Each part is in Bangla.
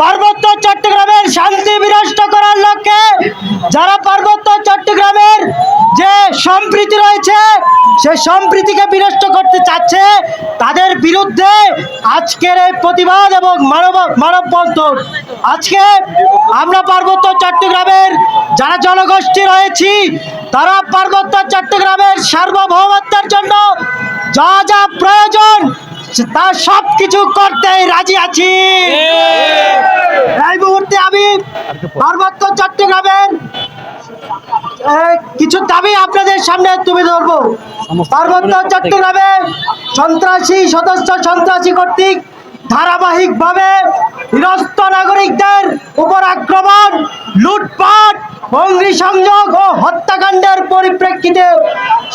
পার্বত্য চট্টগ্রামের শান্তি বিনষ্ট করার লক্ষ্যে যারা পার্বত্য চট্টগ্রামের যে সম্প্রীতি রয়েছে, সে সম্প্রীতিকে বিনষ্ট করতে চাচ্ছে, তাদের বিরুদ্ধে আজকের এই প্রতিবাদ এবং মানব, মানববন্ধন। আজকে আমরা পার্বত্য চট্টগ্রামের যারা জনগোষ্ঠী রয়েছি, তারা পার্বত্য চট্টগ্রামের সার্বভৌমত্বের জন্য যা যা প্রয়োজন, তা সব কিছু করতে রাজি আছি। পার্বত্য চট্টগ্রামের কিছু দাবি আপনাদের সামনে তুলে ধরবো। পার্বত্য চট্টগ্রামে সন্ত্রাসী সদস্য সন্ত্রাসী কর্তৃক ধারাবাহিকভাবে নিরস্ত নাগরিকদের উপর আক্রমণ লুটপাট অগ্নিসংযোগ ও হত্যাকাণ্ডের পরিপ্রেক্ষিতে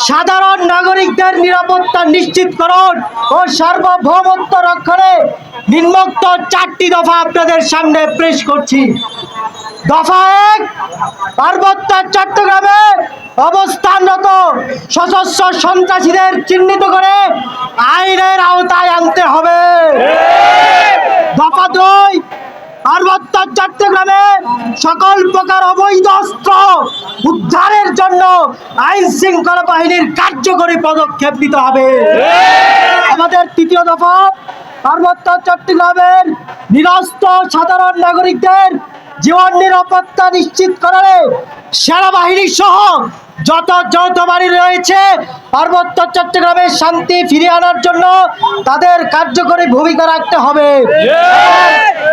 সাধারণ নাগরিকদের নিরাপত্তা নিশ্চিতকরণ ও সার্বভৌমত্ব রক্ষণে নিম্নোক্ত চারটি দফা আপনাদের সামনে পেশ করছি। দফা এক, পার্বত্য চট্টগ্রামে অবস্থানরত সশস্ত্র সন্ত্রাসীদের চিহ্নিত করে আইনের আওতায় আনতে হবে। দফা দুই, পার্বত্য চট্টগ্রামে সকল প্রকার অবৈধ অস্ত্র উদ্ধারের জন্য আইন শৃঙ্খলা বাহিনীর কার্যকরী পদক্ষেপ নিতে হবে। আমাদের তৃতীয় দফা, পার্বত্য চট্টগ্রামের নিরস্ত সাধারণ নাগরিকদের জীবন নিরাপত্তা নিশ্চিত করে সেনাবাহিনী সহ যত যৌথ বাড়ি রয়েছে পার্বত্য চট্টগ্রামের শান্তি ফিরিয়ে আনার জন্য তাদের কার্যকরী ভূমিকা রাখতে হবে।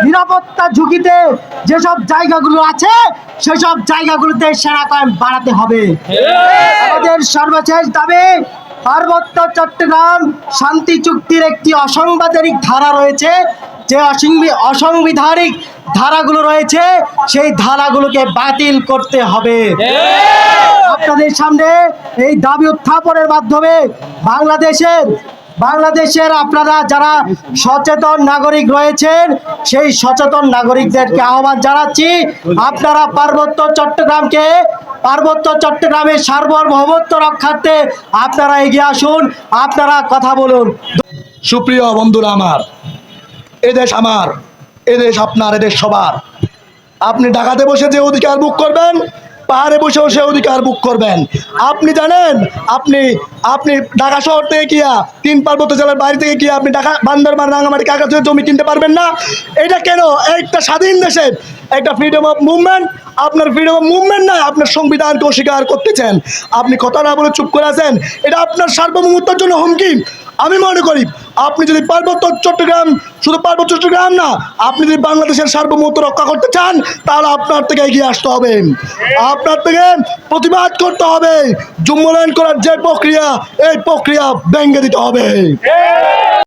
নিরাপত্তা ঝুঁকিতে যেসব জায়গাগুলো আছে সেসব জায়গাগুলোতে সেনা কয়েম বাড়াতে হবে। আমাদের সর্বশেষ দাবি পার্বত্য চট্টগ্রাম শান্তি চুক্তির একটি অসাংবিধানিক ধারা রয়েছে। যে অসংবি- অসাংবিধানিক ধারাগুলো রয়েছে, সেই ধারাগুলোকে বাতিল করতে হবে। আপনাদের সামনে এই দাবি উত্থাপনের মাধ্যমে বাংলাদেশের বাংলাদেশের আপনারা যারা সচেতন নাগরিক রয়েছেন, সেই সচেতন নাগরিকদেরকে আহ্বান জানাচ্ছি, আপনারা পার্বত্য চট্টগ্রামকে পার্বত্য চট্টগ্রামের সার্বভৌমত্ব রক্ষার্থে আপনারা এগিয়ে আসুন, আপনারা কথা বলুন। সুপ্রিয় বন্ধুরা আমার এদেশ আমার এদেশ আপনার এদেশ সবার। আপনি ঢাকাতে বসে যে অধিকার বুক করবেন পাহাড়ে বসেও সে অধিকার বুক করবেন। আপনি জানেন, আপনি আপনি ঢাকা শহর থেকে কিয়া তিন পার্বত্য জেলার বাইরে থেকে গিয়ে আপনি ঢাকা, বান্দরবান, রাঙামাটি কাকাতুয়া জমি কিনতে পারবেন না। এটা কেন? একটা স্বাধীন দেশে একটা ফ্রিডম অফ মুভমেন্ট আপনার ফ্রিডম অফ মুভমেন্ট নয় আপনার সংবিধানকে অস্বীকার করতেছেন। আপনি কথা না বলে চুপ করে আছেন, এটা আপনার সার্বভৌমত্বের জন্য হুমকি। আমি মনে করি আপনি যদি পার্বত্য চট্টগ্রাম, শুধু পার্বত্য চট্টগ্রাম না, আপনি যদি বাংলাদেশের সার্বভৌমত্ব রক্ষা করতে চান, তাহলে আপনার থেকে এগিয়ে আসতে হবে। আপনার থেকে প্রতিবাদ করতে হবে। জুম্মলায়ন করার যে প্রক্রিয়া, এই প্রক্রিয়া ভেঙে দিতে হবে।